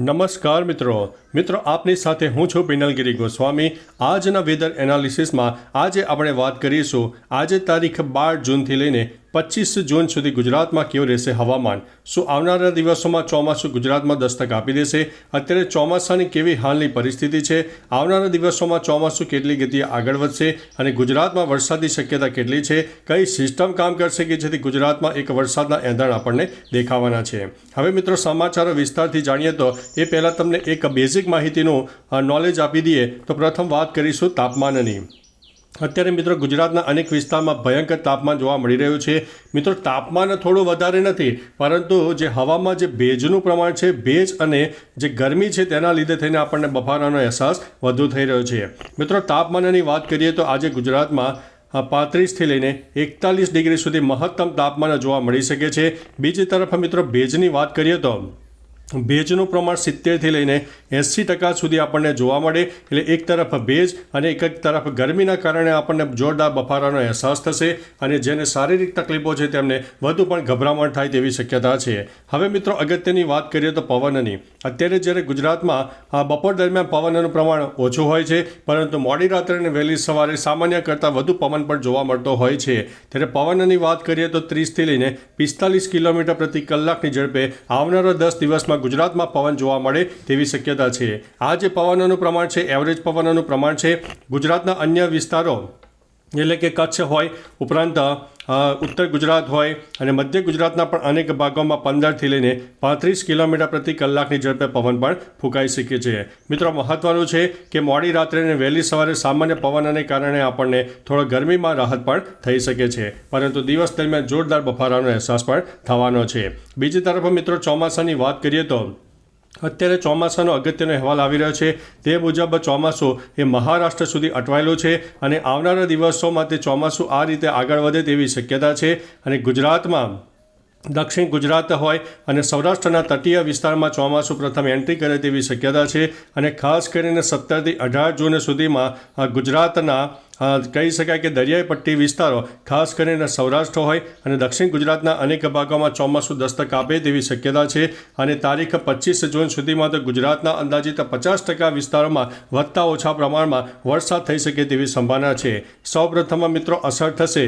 નમસ્કાર મિત્રો. મિત્રો, આપની સાથે હું છું પિનલગીરી ગોસ્વામી. આજના વેધર એનાલિસિસમાં આજે આપણે વાત કરીશું. આજે તારીખ બાર જૂનથી લઈને પચીસ જૂન સુધી ગુજરાતમાં કેવું રહેશે હવામાન? શું આવનારા દિવસોમાં ચોમાસું ગુજરાતમાં દસ્તક આપી દેશે? અત્યારે ચોમાસાની કેવી હાલની પરિસ્થિતિ છે? આવનારા દિવસોમાં ચોમાસું કેટલી ગતિએ આગળ વધશે? અને ગુજરાતમાં વરસાદની શક્યતા કેટલી છે? કઈ સિસ્ટમ કામ કરશે કે જેથી ગુજરાતમાં એક વરસાદના એંધાણ આપણને દેખાવાના છે? હવે મિત્રો સમાચારો વિસ્તારથી જાણીએ તો એ પહેલાં તમને એક બેઝિક માહિતીનું નોલેજ આપી દઈએ. તો પ્રથમ વાત કરીશું તાપમાનની. અત્યારે મિત્રો ગુજરાતના અનેક વિસ્તારમાં ભયંકર તાપમાન જોવા મળી રહ્યું છે. મિત્રો, તાપમાન થોડું વધારે નથી, પરંતુ જે હવામાં જે ભેજનું પ્રમાણ છે, ભેજ અને જે ગરમી છે તેના લીધે થઈને આપણને બફારાનો અહેસાસ વધુ થઈ રહ્યો છે. મિત્રો, તાપમાનની વાત કરીએ તો આજે ગુજરાતમાં પાંત્રીસથી લઈને એકતાલીસ ડિગ્રી સુધી મહત્તમ તાપમાન જોવા મળી શકે છે. બીજી તરફ મિત્રો, ભેજની વાત કરીએ તો ભેજનું પ્રમાણ સિત્તેરથી લઈને એંસી ટકા સુધી આપણને જોવા મળે. એટલે એક તરફ ભેજ અને એક તરફ ગરમીના કારણે આપણને જોરદાર બફારાનો અહેસાસ થશે અને જેને શારીરિક તકલીફો છે તેમને વધુ પણ ગભરામણ થાય તેવી શક્યતા છે. હવે મિત્રો, અગત્યની વાત કરીએ તો પવનની. અત્યારે જ્યારે ગુજરાતમાં બપોર દરમિયાન પવનનું પ્રમાણ ઓછું હોય છે, પરંતુ મોડી રાત્રે અને વહેલી સવારે સામાન્ય કરતાં વધુ પવન પણ જોવા મળતો હોય છે. ત્યારે પવનની વાત કરીએ તો ત્રીસથી લઈને પિસ્તાલીસ કિલોમીટર પ્રતિ કલાકની ઝડપે આવનારા દસ દિવસમાં ગુજરાતમાં પવન જોવા મળે તેવી શક્યતા છે. આ જે પવનોનું પ્રમાણ છે એવરેજ પવનોનું પ્રમાણ છે, ગુજરાતના અન્ય વિસ્તારો એટલે કે કચ્છ હોય, ઉપરાંત ઉત્તર ગુજરાત હોય અને મધ્ય ગુજરાતના પણ અનેક ભાગોમાં પંદરથી લઈને પાંત્રીસ કિલોમીટર પ્રતિ કલાકની ઝડપે પવન પણ ફૂંકાઈ શકે છે. મિત્રો, મહત્વનું છે કે મોડી રાત્રે અને વહેલી સવારે સામાન્ય પવનને કારણે આપણને થોડો ગરમીમાં રાહત પણ થઈ શકે છે. પરંતુ દિવસ દરમિયાન જોરદાર બફારાનો અહેસાસ પણ થવાનો છે. બીજી તરફ મિત્રો, ચોમાસાની વાત કરીએ તો અત્યારે ચોમાસાનો અગત્યનો અહેવાલ આવી રહ્યો છે. તે મુજબ ચોમાસું એ મહારાષ્ટ્ર સુધી અટવાયેલું છે અને આવનારા દિવસોમાં તે ચોમાસું આ રીતે આગળ વધે તેવી શક્યતા છે અને ગુજરાતમાં દક્ષિણ ગુજરાત હોય અને સૌરાષ્ટ્રના તટીય વિસ્તારમાં ચોમાસું પ્રથમ એન્ટ્રી કરે તેવી શક્યતા છે અને ખાસ કરીને સત્તરથી અઢાર જૂન સુધીમાં ગુજરાતના કહી શકાય કે દરિયાઈ પટ્ટી વિસ્તારો, ખાસ કરીને સૌરાષ્ટ્ર હોય અને દક્ષિણ ગુજરાતના અનેક ભાગોમાં ચોમાસું દસ્તક આપે તેવી શક્યતા છે. અને તારીખ પચીસ જૂન સુધીમાં તો ગુજરાતના અંદાજિત પચાસ ટકા વિસ્તારોમાં વધતા ઓછા પ્રમાણમાં વરસાદ થઈ શકે તેવી સંભાવના છે. સૌપ્રથમ મિત્રો અસર થશે.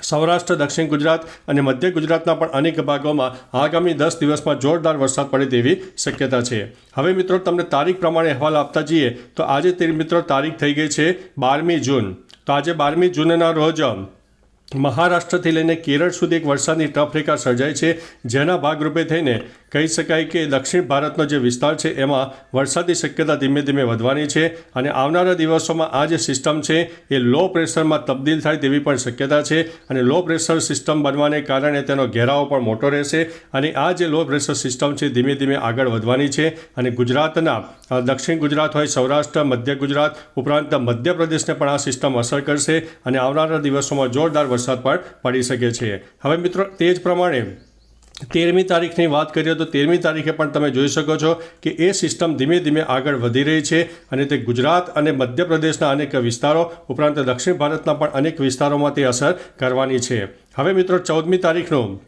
સૌરાષ્ટ્ર, દક્ષિણ ગુજરાત અને મધ્ય ગુજરાતના પણ અનેક ભાગોમાં આગામી દસ દિવસમાં જોરદાર વરસાદ પડે તેવી શક્યતા છે. હવે મિત્રો, તમને તારીખ પ્રમાણે અહેવાલ આપતા જઈએ તો આજે તે મિત્રો તારીખ થઈ ગઈ છે બારમી જૂન. તો આજે બારમી જૂનના રોજ મહારાષ્ટ્રથી લઈને કેરળ સુધી એક વરસાદની ટફ રેખા સર્જાય છે, જેના ભાગરૂપે થઈને કહી શકાય કે દક્ષિણ ભારતનો જે વિસ્તાર છે, એમાં વરસાદની શક્યતા ધીમે ધીમે વધવાની છે અને આવનારા દિવસોમાં આ જે સિસ્ટમ છે, એ લો પ્રેશરમાં તબદીલ થાય તેવી પણ શક્યતા છે અને લો પ્રેશર સિસ્ટમ બનવાને કારણે તેનો ઘેરાવો પણ મોટો રહેશે અને આ જે લો પ્રેશર સિસ્ટમ છે, ધીમે ધીમે આગળ વધવાની છે અને ગુજરાતના દક્ષિણ ગુજરાત હોય, સૌરાષ્ટ્ર, મધ્ય ગુજરાત ઉપરાંત મધ્યપ્રદેશને પણ આ સિસ્ટમ અસર કરશે અને આવનારા દિવસોમાં જોરદાર વરસાદ પણ પડી શકે છે. હવે મિત્રો, તે જ પ્રમાણે તેરમી તારીખની વાત કરીએ તો તેરમી તારીખે પણ તમે જોઈ શકો છો કે એ સિસ્ટમ ધીમે ધીમે આગળ વધી રહી છે અને તે ગુજરાત અને મધ્યપ્રદેશના અનેક વિસ્તારો, ઉપરાંત દક્ષિણ ભારતના પણ અનેક વિસ્તારોમાં તે અસર કરવાની છે. હવે મિત્રો, ચૌદમી તારીખનું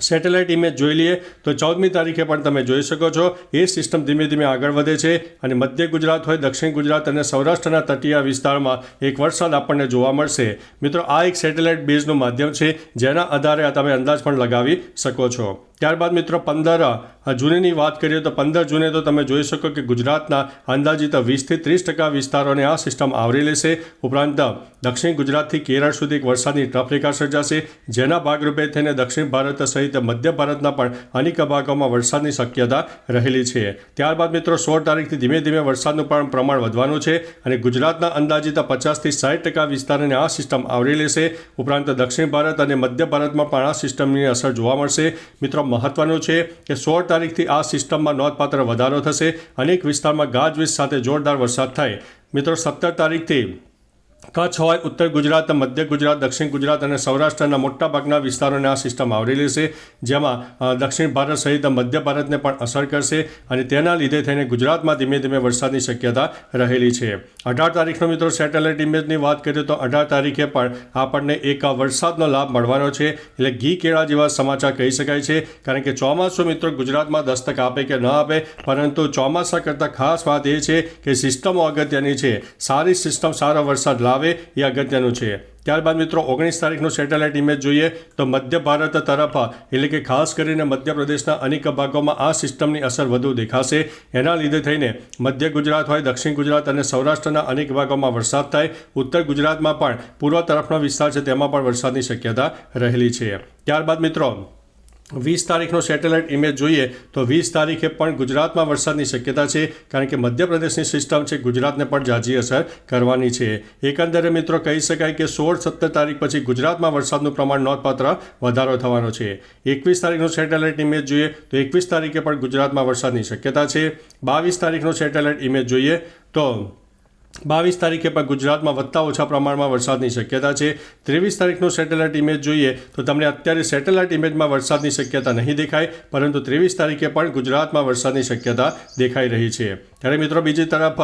સેટેલાઇટ ઇમેજ જોઈ લઈએ તો ચૌદમી તારીખે પણ તમે જોઈ શકો છો. એ સિસ્ટમ ધીમે ધીમે આગળ વધે છે અને મધ્ય ગુજરાત હોય, દક્ષિણ ગુજરાત અને સૌરાષ્ટ્રના તટીય વિસ્તારમાં એક વરસાદ આપણને જોવા મળશે. મિત્રો, આ એક સેટેલાઇટ બેઝનું માધ્યમ છે, જેના આધારે તમે અંદાજ પણ લગાવી શકો છો. ત્યારબાદ મિત્રો, પંદર જૂનેની વાત કરીએ તો પંદર જૂને તો તમે જોઈ શકો કે ગુજરાતના અંદાજિત વીસથી ત્રીસ ટકા વિસ્તારોને આ સિસ્ટમ આવરી લેશે. ઉપરાંત, દક્ષિણ ગુજરાતથી કેરળ સુધી એક વરસાદની ટ્રફરેખા સર્જાશે, જેના ભાગરૂપે થઈને દક્ષિણ ભારત સહિત મધ્ય ભારતના પણ અનેક ભાગોમાં વરસાદની શક્યતા રહેલી છે. ત્યારબાદ મિત્રો, સોળ તારીખથી ધીમે ધીમે વરસાદનું પણ પ્રમાણ વધવાનું છે અને ગુજરાતના અંદાજિત પચાસથી સાઠ ટકા વિસ્તારને આ સિસ્ટમ આવરી લેશે. ઉપરાંત, દક્ષિણ ભારત અને મધ્ય ભારતમાં પણ આ સિસ્ટમની અસર જોવા મળશે. મિત્રો, મહત્વનું છે કે સોળ તારીખથી આ સિસ્ટમમાં નોંધપાત્ર વધારો થશે. અનેક વિસ્તારમાં ગાજવીજ સાથે જોરદાર વરસાદ થાય. મિત્રો, સત્તર તારીખથી કચ્છ હોય, ઉત્તર ગુજરાત, મધ્ય ગુજરાત, દક્ષિણ ગુજરાત અને સૌરાષ્ટ્રના મોટાભાગના વિસ્તારોને આ સિસ્ટમ આવરી છે જેમાં દક્ષિણ ભારત સહિત મધ્ય ભારતને પણ અસર કરશે અને તેના લીધે થઈને ગુજરાતમાં ધીમે ધીમે વરસાદની શક્યતા રહેલી છે. અઢાર તારીખનો મિત્રો સેટેલાઇટ ઇમેજની વાત કરીએ તો અઢાર તારીખે પણ આપણને એક વરસાદનો લાભ મળવાનો છે. એટલે ઘી કેળા જેવા સમાચાર કહી શકાય છે. કારણ કે ચોમાસું મિત્રો ગુજરાતમાં દસ્તક આપે કે ન આપે, પરંતુ ચોમાસા કરતાં ખાસ વાત એ છે કે સિસ્ટમો અગત્યની છે. સારી સિસ્ટમ સારો વરસાદ લાવે એ અગત્યનું છે. ત્યારબાદ મિત્રો, ઓગણીસ તારીખનું સેટેલાઇટ ઇમેજ જોઈએ તો મધ્ય ભારત તરફ, એટલે કે ખાસ કરીને મધ્યપ્રદેશના અનેક ભાગોમાં આ સિસ્ટમની અસર વધુ દેખાશે. એના લીધે થઈને મધ્ય ગુજરાત હોય, દક્ષિણ ગુજરાત અને સૌરાષ્ટ્રના અનેક ભાગોમાં વરસાદ થાય. ઉત્તર ગુજરાતમાં પણ પૂર્વ તરફનો વિસ્તાર છે, તેમાં પણ વરસાદની શક્યતા રહેલી છે. ત્યારબાદ મિત્રો વીસ તારીખનો સેટેલાઇટ ઇમેજ જોઈએ તો વીસ તારીખે પણ ગુજરાતમાં વરસાદની શક્યતા છે, કારણ કે મધ્યપ્રદેશની સિસ્ટમ છે, ગુજરાતને પણ જાજી અસર કરવાની છે. એકંદરે મિત્રો કહી શકાય કે સોળ સત્તર તારીખ પછી ગુજરાતમાં વરસાદનું પ્રમાણ નોંધપાત્ર વધારો થવાનો છે. એકવીસ તારીખનો સેટેલાઇટ ઇમેજ જોઈએ તો એકવીસ તારીખે પણ ગુજરાતમાં વરસાદની શક્યતા છે. બાવીસ તારીખનો સેટેલાઇટ ઇમેજ જોઈએ તો બાવીસ તારીખે પણ ગુજરાતમાં વધતા ઓછા પ્રમાણમાં વરસાદની શક્યતા છે. ત્રેવીસ તારીખનો સેટેલાઇટ ઇમેજ જોઈએ તો તમને અત્યારે સેટેલાઇટ ઇમેજમાં વરસાદની શક્યતા નહીં દેખાય, પરંતુ ત્રેવીસ તારીખે પણ ગુજરાતમાં વરસાદની શક્યતા દેખાઈ રહી છે. ત્યારે મિત્રો બીજી તરફ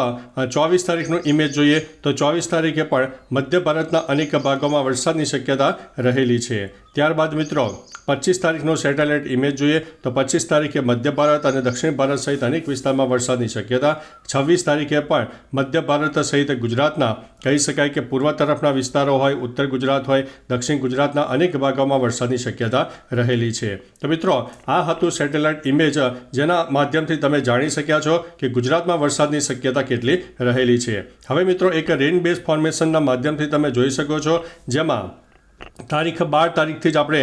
ચોવીસ તારીખનો ઇમેજ જોઈએ તો ચોવીસ તારીખે પણ મધ્ય ભારતના અનેક ભાગોમાં વરસાદની શક્યતા રહેલી છે. ત્યારબાદ મિત્રો, પચીસ તારીખનો સેટેલાઇટ ઇમેજ જોઈએ તો પચીસ તારીખે મધ્ય ભારત અને દક્ષિણ ભારત સહિત અનેક વિસ્તારમાં વરસાદની શક્યતા, છવ્વીસ તારીખે પણ મધ્ય ભારત સહિત ગુજરાતના કહી શકાય કે પૂર્વ તરફના વિસ્તારો હોય, ઉત્તર ગુજરાત હોય, દક્ષિણ ગુજરાતના અનેક ભાગોમાં વરસાદની શક્યતા રહેલી છે. તો મિત્રો, આ હતું સેટેલાઇટ ઇમેજ જેના માધ્યમથી તમે જાણી શક્યા છો કે ગુજરાતમાં વરસાદની શક્યતા કેટલી રહેલી છે. હવે મિત્રો, એક રેન બેઝ ફોર્મેશનના માધ્યમથી તમે જોઈ શકો છો, જેમાં તારીખ બાર તારીખથી જ આપણે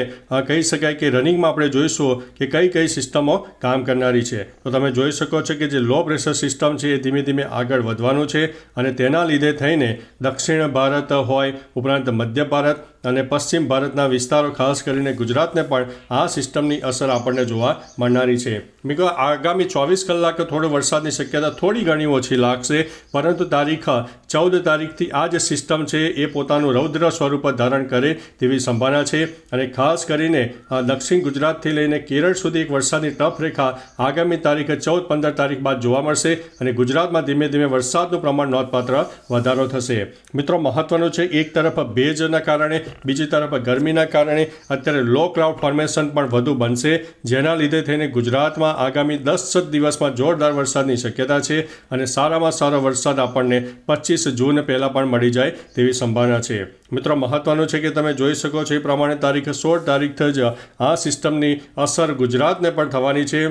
કહી શકાય કે રનિંગમાં આપણે જોઈશું કે કઈ કઈ સિસ્ટમો કામ કરનારી છે. તો તમે જોઈ શકો છો કે જે લો પ્રેશર સિસ્ટમ છે એ ધીમે ધીમે આગળ વધવાનું છે અને તેના લીધે થઈને દક્ષિણ ભારત હોય, ઉપરાંત મધ્ય ભારત અને પશ્ચિમ ભારતના વિસ્તારો ખાસ કરીને ગુજરાતને પણ આ સિસ્ટમની અસર આપણને જોવા મળનારી છે. મિત્રો, આગામી ચોવીસ કલાક થોડો વરસાદની શક્યતા થોડી ઘણી ઓછી લાગશે, પરંતુ તારીખ ચૌદ તારીખથી આ જે સિસ્ટમ છે એ પોતાનું રૌદ્ર સ્વરૂપ ધારણ કરે તેવી સંભાવના છે. અને ખાસ કરીને દક્ષિણ ગુજરાતથી લઈને કેરળ સુધી એક વરસાદની ટફ રેખા આગામી તારીખે ચૌદ પંદર તારીખ બાદ જોવા મળશે અને ગુજરાતમાં ધીમે ધીમે વરસાદનું પ્રમાણ નોંધપાત્ર વધારો થશે. મિત્રો, મહત્વનું છે એક તરફ ભેજના કારણે બીજી તરફ ગરમીના કારણે અત્યારે લો ક્લાઉડ ફોર્મેશન પણ વધુ બનશે, જેના લીધે થઈને ગુજરાતમાં આગામી દસ દિવસમાં જોરદાર વરસાદની શક્યતા છે અને સારામાં સારો વરસાદ આપણને પચીસ જૂન પહેલાં પણ મળી જાય તેવી સંભાવના છે. મિત્રો, મહત્વનું છે કે તમે જોઈ શકો છો એ પ્રમાણે તારીખ સોળ તારીખથી જ આ સિસ્ટમની અસર ગુજરાતને પણ થવાની છે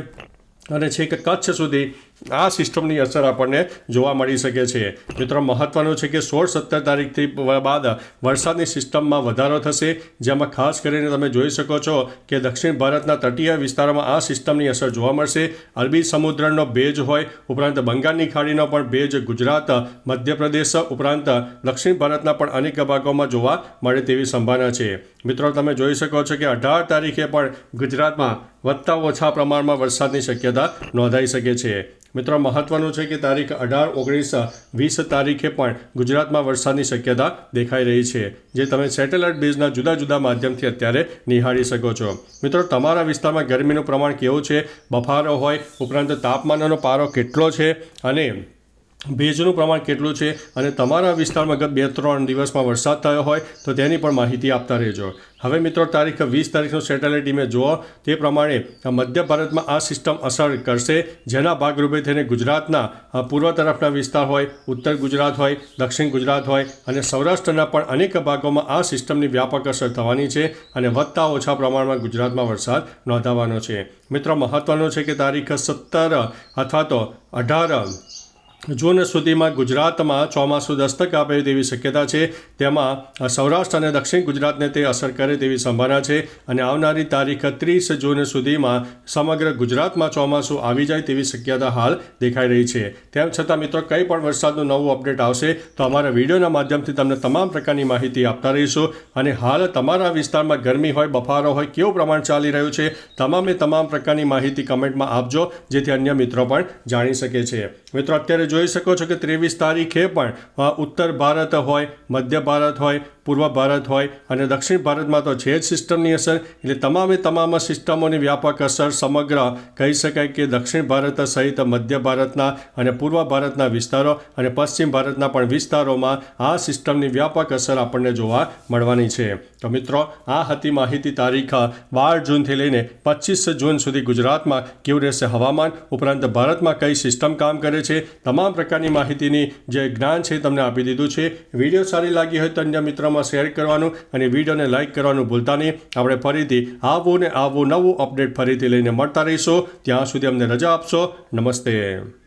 અને છેક કચ્છ સુધી આ સિસ્ટમની અસર આપણને જોવા મળી શકે છે. મિત્રો, મહત્વનું છે કે સોળ સત્તર તારીખથી બાદ વરસાદની સિસ્ટમમાં વધારો થશે. જેમાં ખાસ કરીને તમે જોઈ શકો છો કે દક્ષિણ ભારતના તટીય વિસ્તારોમાં આ સિસ્ટમની અસર જોવા મળશે. અરબી સમુદ્રનો ભેજ હોય, ઉપરાંત બંગાળની ખાડીનો પણ ભેજ, ગુજરાત, મધ્યપ્રદેશ ઉપરાંત દક્ષિણ ભારતના પણ અનેક ભાગોમાં જોવા મળે તેવી સંભાવના છે. મિત્રો, તમે જોઈ શકો છો કે અઢાર તારીખે પણ ગુજરાતમાં વધતા ઓછા પ્રમાણમાં વરસાદની શક્યતા નોંધાઈ શકે છે. મિત્રો મહત્વનું છે કે તારીખ અઢાર, ઓગણીસ, વીસ તારીખે પણ ગુજરાતમાં વરસાદની શક્યતા દેખાઈ રહી છે, જે તમે સેટેલાઇટ બેઝના જુદા જુદા માધ્યમથી અત્યારે નિહાળી શકો છો. મિત્રો, તમારા વિસ્તારમાં ગરમીનું પ્રમાણ કેવું છે? બફારો હોય, ઉપરાંત તાપમાનનો પારો કેટલો છે? અને ભેજનું પ્રમાણ કેટલું છે અને તમારા વિસ્તારમાં ગત બે ત્રણ દિવસમાં વરસાદ થયો હોય તો તેની પણ માહિતી આપતા રહેજો. હવે મિત્રો, તારીખ વીસ તારીખનું સેટેલાઇટ ઇમેજ જુઓ. તે પ્રમાણે મધ્ય ભારતમાં આ સિસ્ટમ અસર કરશે. જેના ભાગરૂપે થઈને ગુજરાતના પૂર્વ તરફના વિસ્તાર હોય, ઉત્તર ગુજરાત હોય, દક્ષિણ ગુજરાત હોય અને સૌરાષ્ટ્રના પણ અનેક ભાગોમાં આ સિસ્ટમની વ્યાપક અસર થવાની છે અને વધતા ઓછા પ્રમાણમાં ગુજરાતમાં વરસાદ નોંધાવાનો છે. મિત્રો, મહત્વનું છે કે તારીખ સત્તર અથવા તો અઢાર જૂન સુધીમાં ગુજરાતમાં ચોમાસું દસ્તક આપે તેવી શક્યતા છે. તેમાં સૌરાષ્ટ્ર અને દક્ષિણ ગુજરાતને તે અસર કરે તેવી સંભાવના છે અને આવનારી તારીખ ત્રીસ જૂન સુધીમાં સમગ્ર ગુજરાતમાં ચોમાસું આવી જાય તેવી શક્યતા હાલ દેખાઈ રહી છે. તેમ છતાં મિત્રો, કંઈ પણ વરસાદનું નવું અપડેટ આવશે તો અમારા વિડીયોના માધ્યમથી તમને તમામ પ્રકારની માહિતી આપતા રહીશું. અને હાલ તમારા વિસ્તારમાં ગરમી હોય, બફારો હોય, કેવું પ્રમાણ ચાલી રહ્યું છે, તમામે તમામ પ્રકારની માહિતી કમેન્ટમાં આપજો, જેથી અન્ય મિત્રો પણ જાણી શકે છે. મિત્રો, અત્યારે જોઈ શકો છો કે ત્રેવીસ તારીખે પણ ઉત્તર ભારત હોય મધ્ય ભારત હોય પૂર્વ ભારત હોય અને દક્ષિણ ભારતમાં તો છે જ સિસ્ટમની અસર, એટલે તમામે તમામ સિસ્ટમોની વ્યાપક અસર સમગ્ર કહી શકાય કે દક્ષિણ ભારત સહિત મધ્ય ભારતના અને પૂર્વ ભારતના વિસ્તારો અને પશ્ચિમ ભારતના પણ વિસ્તારોમાં આ સિસ્ટમની વ્યાપક અસર આપણને જોવા મળવાની છે. તો મિત્રો, આ હતી માહિતી તારીખ બાર જૂનથી લઈને પચીસ જૂન સુધી ગુજરાતમાં કેવું રહેશે હવામાન, ઉપરાંત ભારતમાં કઈ સિસ્ટમ કામ કરે છે, તમામ પ્રકારની માહિતીની જે જ્ઞાન છે તમને આપી દીધું છે. વીડિયો સારી લાગી હોય તો અન્ય મિત્રોમાં શેર કરવાનું અને વિડીયોને લાઇક કરવાનું ભૂલતા નહીં. આપણે ફરીથી આવું ને આવું નવું અપડેટ ફરીથી લઈને મળતા રહીશું. ત્યાં સુધી અમને રજા આપશો. નમસ્તે.